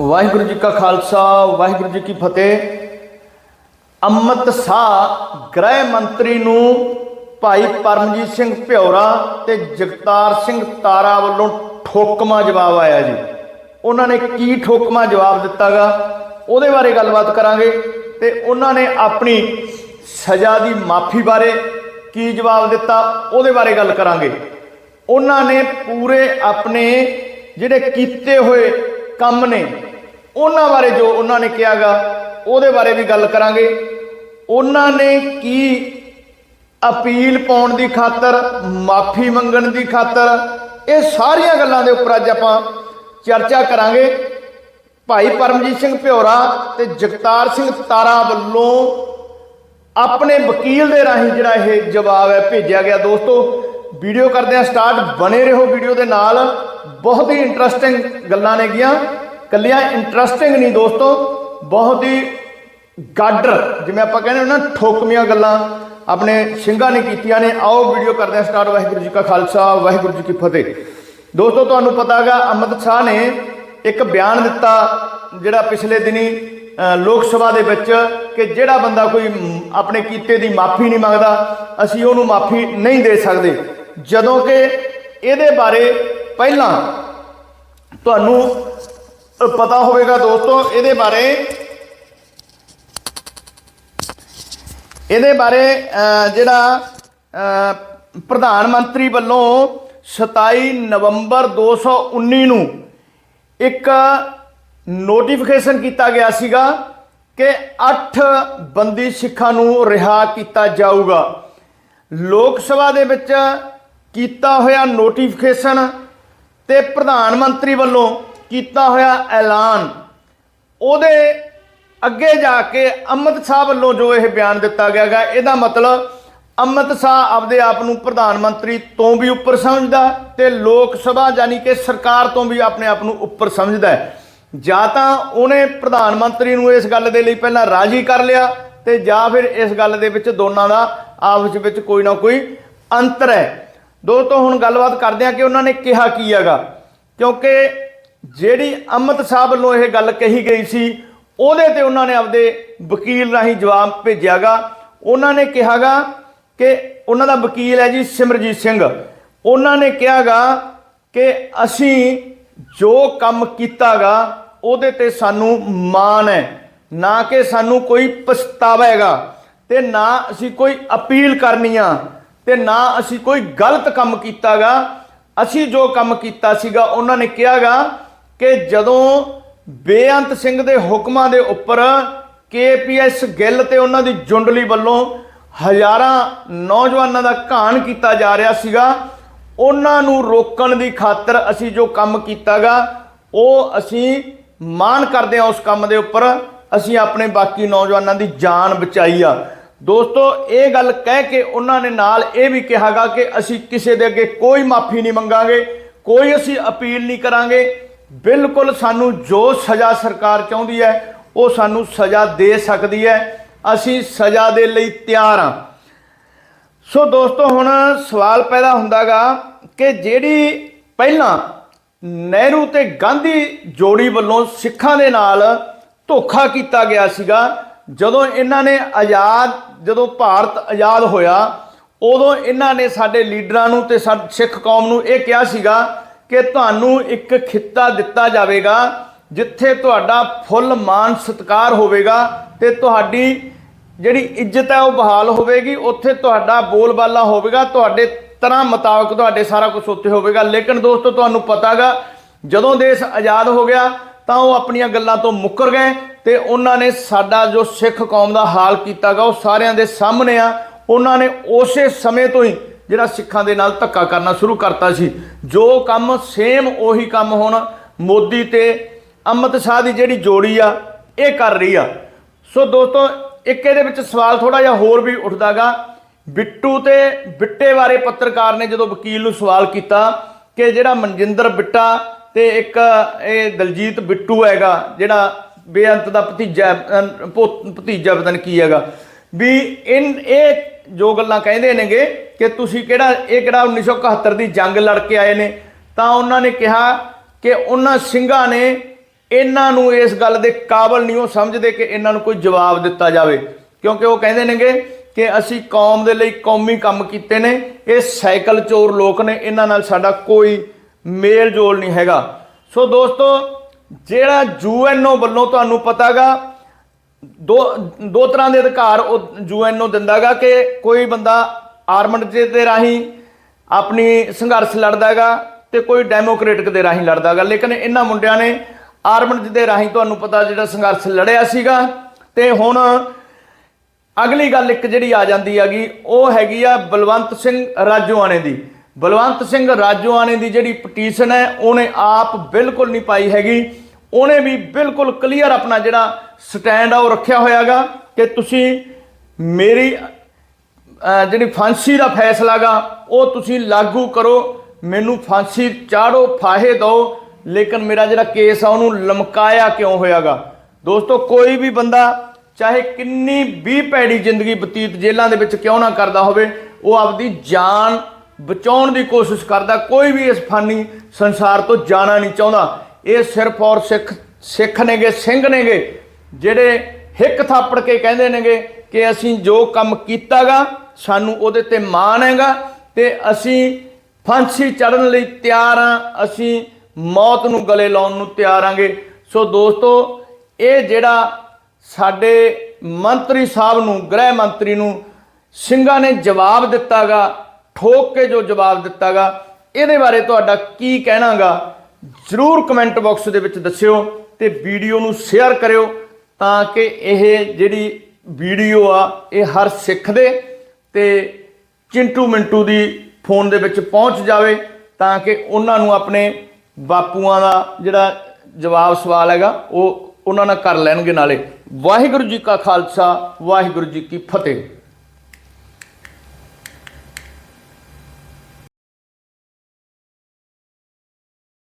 ਵਾਹਿਗੁਰੂ ਜੀ ਕਾ ਖਾਲਸਾ, ਵਾਹਿਗੁਰੂ ਜੀ ਕੀ ਫਤਿਹ। ਅੰਮ੍ਰਿਤ ਸਾਹ ਗ੍ਰਹਿ ਮੰਤਰੀ ਨੂੰ ਭਾਈ ਪਰਮਜੀਤ ਸਿੰਘ ਭਿਉਰਾ ਤੇ ਜਗਤਾਰ ਸਿੰਘ ਤਾਰਾ ਵੱਲੋਂ ਠੋਕਮਾ ਜਵਾਬ ਆਇਆ ਜੀ। ਉਹਨਾਂ ਨੇ ਕੀ ਠੋਕਮਾ ਜਵਾਬ ਦਿੱਤਾਗਾ, ਉਹਦੇ ਬਾਰੇ ਗੱਲਬਾਤ ਕਰਾਂਗੇ ਤੇ ਉਹਨਾਂ ਨੇ ਆਪਣੀ ਸਜ਼ਾ ਦੀ ਮਾਫੀ ਬਾਰੇ ਕੀ ਜਵਾਬ ਦਿੱਤਾ, ਉਹਦੇ ਬਾਰੇ ਗੱਲ ਕਰਾਂਗੇ। ਉਹਨਾਂ ਨੇ ਪੂਰੇ ਆਪਣੇ ਜਿਹੜੇ ਕੀਤੇ ਹੋਏ ਕੰਮ ਨੇ ਉਹਨਾਂ ਬਾਰੇ ਜੋ ਉਹਨਾਂ ਨੇ ਕਿਹਾਗਾ, ਉਹਦੇ ਬਾਰੇ ਵੀ ਗੱਲ ਕਰਾਂਗੇ। ਉਹਨਾਂ ਨੇ ਕੀ ਅਪੀਲ ਪਾਉਣ ਦੀ ਖਾਤਰ, ਮਾਫੀ ਮੰਗਣ ਦੀ ਖਾਤਰ, ਇਹ ਸਾਰੀਆਂ ਗੱਲਾਂ ਦੇ ਉੱਪਰ ਅੱਜ ਆਪਾਂ ਚਰਚਾ ਕਰਾਂਗੇ। ਭਾਈ ਪਰਮਜੀਤ ਸਿੰਘ ਭਿਓਰਾ ਤੇ ਜਗਤਾਰ ਸਿੰਘ ਤਾਰਾ ਵੱਲੋਂ ਆਪਣੇ ਵਕੀਲ ਦੇ ਰਾਹੀਂ ਜਿਹੜਾ ਇਹ ਜਵਾਬ ਹੈ ਭੇਜਿਆ ਗਿਆ। ਦੋਸਤੋ, ਵੀਡੀਓ ਕਰਦੇ ਆ ਸਟਾਰਟ। ਬਣੇ ਰਹੋ ਵੀਡੀਓ ਦੇ ਨਾਲ। ਬਹੁਤ ਹੀ ਇੰਟਰਸਟਿੰਗ ਗੱਲਾਂ ਨੇਗੀਆਂ ਕੱਲੀਆਂ ਇੰਟਰਸਟਿੰਗ ਨਹੀਂ ਦੋਸਤੋ। ਬਹੁਤ ਹੀ ਗਾਡਰ ਜਿਵੇਂ ਆਪਾਂ ਕਹਿੰਦੇ ਨਾ ਠੋਕਮੀਆਂ ਗੱਲਾਂ ਆਪਣੇ ਸਿੰਘਾਂ ਨੇ ਕੀਤੀਆਂ ਨੇ। ਆਓ ਵੀਡੀਓ ਕਰਦੇ ਆ ਸਟਾਰਟ ਵਾਹਿਗੁਰੂ ਜੀ ਕਾ ਖਾਲਸਾ, ਵਾਹਿਗੁਰੂ ਜੀ ਕੀ ਫਤਿਹ। ਦੋਸਤੋ, ਤੁਹਾਨੂੰ ਪਤਾ ਹੈਗਾ ਅਮਿਤ ਸ਼ਾਹ ਨੇ ਇੱਕ ਬਿਆਨ ਦਿੱਤਾ, ਜਿਹੜਾ ਪਿਛਲੇ ਦਿਨੀ ਲੋਕ ਸਭਾ ਦੇ ਵਿੱਚ ਕਿ ਜਿਹੜਾ ਬੰਦਾ ਕੋਈ ਆਪਣੇ ਕੀਤੇ ਦੀ ਮਾਫੀ ਨਹੀਂ ਮੰਗਦਾ, ਅਸੀਂ ਉਹਨੂੰ ਮਾਫੀ ਨਹੀਂ ਦੇ ਸਕਦੇ। ਜਦੋਂ ਕਿ ਇਹਦੇ ਬਾਰੇ ਪਹਿਲਾਂ ਤੁਹਾਨੂੰ ਪਤਾ ਹੋਵੇਗਾ ਦੋਸਤੋ, ਇਹਦੇ ਬਾਰੇ। ਇਹਦੇ ਬਾਰੇ ਜਿਹੜਾ ਪ੍ਰਧਾਨ ਮੰਤਰੀ ਵੱਲੋਂ 27 ਨਵੰਬਰ 2019 ਨੂੰ ਇੱਕ ਨੋਟੀਫਿਕੇਸ਼ਨ ਕੀਤਾ ਗਿਆ ਸੀਗਾ ਕਿ 8 ਬੰਦੀ ਸਿੱਖਾਂ ਨੂੰ ਰਿਹਾ ਕੀਤਾ ਜਾਊਗਾ। ਲੋਕ ਸਭਾ ਦੇ ਵਿੱਚ ਕੀਤਾ ਹੋਇਆ ਨੋਟੀਫਿਕੇਸ਼ਨ ਤੇ ਪ੍ਰਧਾਨ ਮੰਤਰੀ ਵੱਲੋਂ ਕੀਤਾ ਹੋਇਆ ਐਲਾਨ। ਉਹਦੇ ਅੱਗੇ ਜਾ ਕੇ ਅੰਮ੍ਰਿਤ ਸ਼ਾਹ ਵੱਲੋਂ ਜੋ ਇਹ ਬਿਆਨ ਦਿੱਤਾ ਗਿਆ ਗਾ ਇਹਦਾ ਮਤਲਬ ਅੰਮ੍ਰਿਤ ਸ਼ਾਹ ਆਪਦੇ ਆਪ ਨੂੰ ਪ੍ਰਧਾਨ ਮੰਤਰੀ ਤੋਂ ਵੀ ਉੱਪਰ ਸਮਝਦਾ ਤੇ ਲੋਕ ਸਭਾ ਯਾਨੀ ਕਿ ਸਰਕਾਰ ਤੋਂ ਵੀ ਆਪਣੇ ਆਪ ਨੂੰ ਉੱਪਰ ਸਮਝਦਾ ਹੈ। ਜਾਂ ਤਾਂ ਉਹਨੇ ਪ੍ਰਧਾਨ ਮੰਤਰੀ ਨੂੰ ਇਸ ਗੱਲ ਦੇ ਲਈ ਪਹਿਲਾਂ ਰਾਜੀ ਕਰ ਲਿਆ ਤੇ ਜਾਂ ਫਿਰ ਇਸ ਗੱਲ ਦੇ ਵਿੱਚ ਦੋਨਾਂ ਦਾ ਆਪਸ ਵਿੱਚ ਕੋਈ ਨਾ ਕੋਈ ਅੰਤਰ ਹੈ। ਦੋਸਤੋ, ਹੁਣ ਗੱਲਬਾਤ ਕਰਦੇ ਹਾਂ ਕਿ ਉਹਨਾਂ ਨੇ ਕਿਹਾ ਕੀ ਹੈਗਾ। ਕਿਉਂਕਿ ਜਿਹੜੀ ਅੰਮ੍ਰਿਤ ਸਾਹਿਬ ਵੱਲੋਂ ਇਹ ਗੱਲ ਕਹੀ ਗਈ ਸੀ, ਉਹਦੇ ਤੇ ਉਹਨਾਂ ਨੇ ਆਪਦੇ ਵਕੀਲ ਰਾਹੀਂ ਜਵਾਬ ਭੇਜਿਆਗਾ। ਉਹਨਾਂ ਨੇ ਕਿਹਾਗਾ ਕਿ ਉਹਨਾਂ ਦਾ ਵਕੀਲ ਹੈ ਜੀ ਸਿਮਰਜੀਤ ਸਿੰਘ। ਉਹਨਾਂ ਨੇ ਕਿਹਾਗਾ ਕਿ ਅਸੀਂ ਜੋ ਕੰਮ ਕੀਤਾਗਾ, ਉਹਦੇ ਤੇ ਸਾਨੂੰ ਮਾਣ ਹੈ। ਨਾ ਕਿ ਸਾਨੂੰ ਕੋਈ ਪਛਤਾਵਾ ਹੈਗਾ ਤੇ ਨਾ ਅਸੀਂ ਕੋਈ ਅਪੀਲ ਕਰਨੀ ਆ ਤੇ ਨਾ ਅਸੀਂ ਕੋਈ ਗਲਤ ਕੰਮ ਕੀਤਾਗਾ। ਅਸੀਂ ਜੋ ਕੰਮ ਕੀਤਾ ਸੀਗਾ, ਉਹਨਾਂ ਨੇ ਕਿਹਾਗਾ ਕਿ ਜਦੋਂ ਬੇਅੰਤ ਸਿੰਘ ਦੇ ਹੁਕਮਾਂ ਦੇ ਉੱਪਰ ਕੇਪੀਐਸ ਗਿੱਲ ਤੇ ਉਹਨਾਂ ਦੀ ਜੁੰਡਲੀ ਵੱਲੋਂ ਹਜ਼ਾਰਾਂ ਨੌਜਵਾਨਾਂ ਦਾ ਘਾਣ ਕੀਤਾ ਜਾ ਰਿਹਾ ਸੀਗਾ, ਉਹਨਾਂ ਨੂੰ ਰੋਕਣ ਦੀ ਖਾਤਰ ਅਸੀਂ ਜੋ ਕੰਮ ਕੀਤਾਗਾ, ਉਹ ਅਸੀਂ ਮਾਣ ਕਰਦੇ ਹਾਂ ਉਸ ਕੰਮ ਦੇ ਉੱਪਰ, ਅਸੀਂ ਆਪਣੇ ਬਾਕੀ ਨੌਜਵਾਨਾਂ ਦੀ ਜਾਨ ਬਚਾਈ ਆ। ਦੋਸਤੋ, ਇਹ ਗੱਲ ਕਹਿ ਕੇ ਉਹਨਾਂ ਨੇ ਨਾਲ ਇਹ ਵੀ ਕਿਹਾਗਾ ਕਿ ਅਸੀਂ ਕਿਸੇ ਦੇ ਅੱਗੇ ਕੋਈ ਮਾਫੀ ਨਹੀਂ ਮੰਗਾਂਗੇ, ਕੋਈ ਅਸੀਂ ਅਪੀਲ ਨਹੀਂ ਕਰਾਂਗੇ। ਬਿਲਕੁਲ ਸਾਨੂੰ ਜੋ ਸਜ਼ਾ ਸਰਕਾਰ ਚਾਹੁੰਦੀ ਹੈ, ਉਹ ਸਾਨੂੰ ਸਜ਼ਾ ਦੇ ਸਕਦੀ ਹੈ। ਅਸੀਂ ਸਜ਼ਾ ਦੇ ਲਈ ਤਿਆਰ ਹਾਂ। ਸੋ ਦੋਸਤੋ, ਹੁਣ ਸਵਾਲ ਪੈਦਾ ਹੁੰਦਾਗਾ ਕਿ ਜਿਹੜੀ ਪਹਿਲਾਂ ਨਹਿਰੂ ਤੇ ਗਾਂਧੀ ਜੋੜੀ ਵੱਲੋਂ ਸਿੱਖਾਂ ਦੇ ਨਾਲ ਧੋਖਾ ਕੀਤਾ ਗਿਆ ਸੀਗਾ, ਜਦੋਂ ਇਹਨਾਂ ਨੇ ਆਜ਼ਾਦ, ਜਦੋਂ ਭਾਰਤ ਆਜ਼ਾਦ ਹੋਇਆ, ਉਦੋਂ ਇਹਨਾਂ ਨੇ ਸਾਡੇ ਲੀਡਰਾਂ ਨੂੰ ਤੇ ਸਾ- ਸਿੱਖ ਕੌਮ ਨੂੰ ਇਹ ਕਿਹਾ ਸੀਗਾ ਕਿ ਤੁਹਾਨੂੰ ਇੱਕ ਖਿੱਤਾ ਦਿੱਤਾ ਜਾਵੇਗਾ, ਜਿੱਥੇ ਤੁਹਾਡਾ ਫੁੱਲ ਮਾਨ ਸਤਿਕਾਰ ਹੋਵੇਗਾ ਤੇ ਤੁਹਾਡੀ ਜਿਹੜੀ ਇੱਜ਼ਤ ਹੈ ਉਹ ਬਹਾਲ ਹੋਵੇਗੀ, ਉੱਥੇ ਤੁਹਾਡਾ ਬੋਲਬਾਲਾ ਹੋਵੇਗਾ, ਤੁਹਾਡੇ ਤਰ੍ਹਾਂ ਮੁਤਾਬਕ ਤੁਹਾਡੇ ਸਾਰਾ ਕੁਝ ਉੱਥੇ ਹੋਵੇਗਾ। ਲੇਕਿਨ ਦੋਸਤੋ, ਤੁਹਾਨੂੰ ਪਤਾਗਾ, ਜਦੋਂ ਦੇਸ਼ ਆਜ਼ਾਦ ਹੋ ਗਿਆ, ਤਾਂ ਉਹ ਆਪਣੀਆਂ ਗੱਲਾਂ ਤੋਂ ਮੁੱਕਰ ਗਏ ਤੇ ਉਹਨਾਂ ਨੇ ਸਾਡਾ ਜੋ ਸਿੱਖ ਕੌਮ ਦਾ ਹਾਲ ਕੀਤਾਗਾ, ਉਹ ਸਾਰਿਆਂ ਦੇ ਸਾਹਮਣੇ ਆ। ਉਹਨਾਂ ਨੇ ਉਸੇ ਸਮੇਂ ਤੋਂ ਹੀ ਜਿਹੜਾ ਸਿੱਖਾਂ ਦੇ ਨਾਲ ਧੱਕਾ ਕਰਨਾ ਸ਼ੁਰੂ ਕਰਤਾ ਸੀ। ਜੋ ਕੰਮ ਸੇਮ ਉਹੀ ਕੰਮ ਹੁਣ ਮੋਦੀ ਤੇ ਅੰਮ੍ਰਿਤ ਸ਼ਾਹ ਦੀ ਜਿਹੜੀ ਜੋੜੀ ਆ ਇਹ ਕਰ ਰਹੀ ਆ। ਸੋ ਦੋਸਤੋ ਇੱਕ ਇਹਦੇ ਵਿੱਚ ਸਵਾਲ ਥੋੜਾ ਜਿਹਾ ਹੋਰ ਵੀ ਉੱਠਦਾਗਾ। ਬਿੱਟੂ ਤੇ ਬਿੱਟੇ ਬਾਰੇ ਪੱਤਰਕਾਰ ਨੇ ਜਦੋਂ ਵਕੀਲ ਨੂੰ ਸਵਾਲ ਕੀਤਾ ਕਿ ਜਿਹੜਾ ਮਨਜਿੰਦਰ ਬਿੱਟਾ ਤੇ ਇੱਕ ਇਹ ਦਲਜੀਤ ਬਿੱਟੂ ਹੈਗਾ ਜਿਹੜਾ ਬੇਅੰਤ ਦਾ ਭਤੀਜਾ ਅਹ, ਭਤੀਜਾ ਪਤਾ ਕੀ ਹੈਗਾ ਵੀ ਇਨ ਇਹ ਜੋ ਗੱਲਾਂ ਕਹਿੰਦੇ ਨੇਗੇ ਕਿ ਤੁਸੀਂ ਕਿਹੜਾ, ਇਹ ਕਿਹੜਾ 1971 ਦੀ ਜੰਗ ਲੜ ਕੇ ਆਏ ਨੇ। ਤਾਂ ਉਹਨਾਂ ਨੇ ਕਿਹਾ ਕਿ ਉਹਨਾਂ ਸਿੰਘਾਂ ਨੇ ਇਹਨਾਂ ਨੂੰ ਇਸ ਗੱਲ ਦੇ ਕਾਬਲ ਨਹੀਂ, ਉਹ ਸਮਝਦੇ ਕਿ ਇਹਨਾਂ ਨੂੰ ਕੋਈ ਜਵਾਬ ਦਿੱਤਾ ਜਾਵੇ। ਕਿਉਂਕਿ ਉਹ ਕਹਿੰਦੇ ਨੇਗੇ ਕਿ ਅਸੀਂ ਕੌਮ ਦੇ ਲਈ ਕੌਮੀ ਕੰਮ ਕੀਤੇ ਨੇ, ਇਹ ਸਾਈਕਲ ਚੋਰ ਲੋਕ ਨੇ, ਇਹਨਾਂ ਨਾਲ ਸਾਡਾ ਕੋਈ ਮੇਲ ਜੋਲ ਨਹੀਂ ਹੈਗਾ। ਸੋ ਦੋਸਤੋ, ਜਿਹੜਾ ਯੂਐਨਓ ਵੱਲੋਂ ਤੁਹਾਨੂੰ ਪਤਾਗਾ ਦੋ ਦੋ ਤਰ੍ਹਾਂ ਦੇ ਅਧਿਕਾਰ ਉਹ ਯੂਐਨਓ ਦਿੰਦਾਗਾ ਕਿ ਕੋਈ ਬੰਦਾ ਆਰਮਡ ਦੇ ਰਾਹੀਂ ਆਪਣੀ ਸੰਘਰਸ਼ ਲੜਦਾਗਾ ਤੇ ਕੋਈ ਡੈਮੋਕ੍ਰੈਟਿਕ ਦੇ ਰਾਹੀਂ ਲੜਦਾਗਾ। ਲੇਕਿਨ ਇਹਨਾਂ ਮੁੰਡਿਆਂ ਨੇ ਆਰਮਡ ਦੇ ਰਾਹੀਂ ਤੁਹਾਨੂੰ ਪਤਾ ਜਿਹੜਾ ਸੰਘਰਸ਼ ਲੜਿਆ ਸੀਗਾ ਤੇ ਹੁਣ ਅਗਲੀ ਗੱਲ ਇੱਕ ਜਿਹੜੀ ਆ ਜਾਂਦੀ ਹੈਗੀ, ਉਹ ਹੈਗੀ ਆ ਬਲਵੰਤ ਸਿੰਘ ਰਾਜੋਆਣੇ ਦੀ। ਬਲਵੰਤ ਸਿੰਘ ਰਾਜੋਆਣੇ ਦੀ ਜਿਹੜੀ ਪਟੀਸ਼ਨ ਹੈ, ਉਹਨੇ ਆਪ ਬਿਲਕੁਲ ਨਹੀਂ ਪਾਈ ਹੈਗੀ। ਉਹਨੇ ਵੀ ਬਿਲਕੁਲ ਕਲੀਅਰ ਆਪਣਾ ਜਿਹੜਾ ਸਟੈਂਡ ਆ ਉਹ ਰੱਖਿਆ ਹੋਇਆਗਾ ਕਿ ਤੁਸੀਂ ਮੇਰੀ ਜਿਹੜੀ ਫਾਂਸੀ ਦਾ ਫੈਸਲਾਗਾ, ਉਹ ਤੁਸੀਂ ਲਾਗੂ ਕਰੋ, ਮੈਨੂੰ ਫਾਂਸੀ ਚਾੜੋ, ਫਾਹੇ ਦਿਓ, ਲੇਕਿਨ ਮੇਰਾ ਜਿਹੜਾ ਕੇਸ ਆ ਉਹਨੂੰ ਲਮਕਾਇਆ ਕਿਉਂ ਹੋਇਆਗਾ? ਦੋਸਤੋ, ਕੋਈ ਵੀ ਬੰਦਾ ਚਾਹੇ ਕਿੰਨੀ ਵੀ ਭੈੜੀ ਜ਼ਿੰਦਗੀ ਬਤੀਤ ਜੇਲ੍ਹਾਂ ਦੇ ਵਿੱਚ ਕਿਉਂ ਨਾ ਕਰਦਾ ਹੋਵੇ, ਉਹ ਆਪਦੀ ਜਾਨ ਬਚਾਉਣ ਦੀ ਕੋਸ਼ਿਸ਼ ਕਰਦਾ, ਕੋਈ ਵੀ ਇਸ ਫਾਨੀ ਸੰਸਾਰ ਤੋਂ ਜਾਣਾ ਨਹੀਂ ਚਾਹੁੰਦਾ। ਇਹ ਸਿਰਫ ਔਰ ਸਿੱਖ ਸਿੱਖ ਨੇਗੇ, ਸਿੰਘ ਨੇਗੇ, ਜਿਹੜੇ ਹਿੱਕ ਥਾਪੜ ਕੇ ਕਹਿੰਦੇ ਨੇਗੇ ਕਿ ਅਸੀਂ ਜੋ ਕੰਮ ਕੀਤਾਗਾ, ਸਾਨੂੰ ਉਹਦੇ ਤੇ ਮਾਣ ਹੈਗਾ ਤੇ ਅਸੀਂ ਫਾਂਸੀ ਚੜਨ ਲਈ ਤਿਆਰ ਆ ਅਸੀਂ ਮੌਤ ਨੂੰ ਗਲੇ ਲਾਉਣ ਨੂੰ ਤਿਆਰ ਆਂਗੇ ਸੋ ਦੋਸਤੋ, ਇਹ ਜਿਹੜਾ ਸਾਡੇ ਮੰਤਰੀ ਸਾਹਿਬ ਨੂੰ, ਗ੍ਰਹਿ ਮੰਤਰੀ ਨੂੰ ਸਿੰਘਾਂ ਨੇ ਜਵਾਬ ਦਿੱਤਾਗਾ, ਠੋਕ ਕੇ ਜੋ ਜਵਾਬ ਦਿੱਤਾਗਾ, ਇਹਦੇ ਬਾਰੇ ਤੁਹਾਡਾ ਕੀ ਕਹਿਣਾਗਾ? ਜਰੂਰ ਕਮੈਂਟ ਬਾਕਸ ਦੇ ਵਿੱਚ ਦੱਸਿਓ ਤੇ ਵੀਡੀਓ ਨੂੰ ਸ਼ੇਅਰ ਕਰਿਓ ਤਾਂ ਕਿ ਇਹ ਜਿਹੜੀ ਵੀਡੀਓ ਆ, ਇਹ ਹਰ ਸਿੱਖ ਦੇ ਤੇ ਚਿੰਟੂ ਮਿੰਟੂ ਦੀ ਫੋਨ ਦੇ ਵਿੱਚ ਪਹੁੰਚ ਜਾਵੇ ਤਾਂ ਕਿ ਉਹਨਾਂ ਨੂੰ ਆਪਣੇ ਬਾਪੂਆਂ ਦਾ ਜਿਹੜਾ ਜਵਾਬ ਸਵਾਲ ਹੈਗਾ, ਉਹ ਉਹਨਾਂ ਨਾਲ ਕਰ ਲੈਣਗੇ ਨਾਲੇ। ਵਾਹਿਗੁਰੂ ਜੀ ਕਾ ਖਾਲਸਾ, ਵਾਹਿਗੁਰੂ ਜੀ ਕੀ ਫਤਿਹ।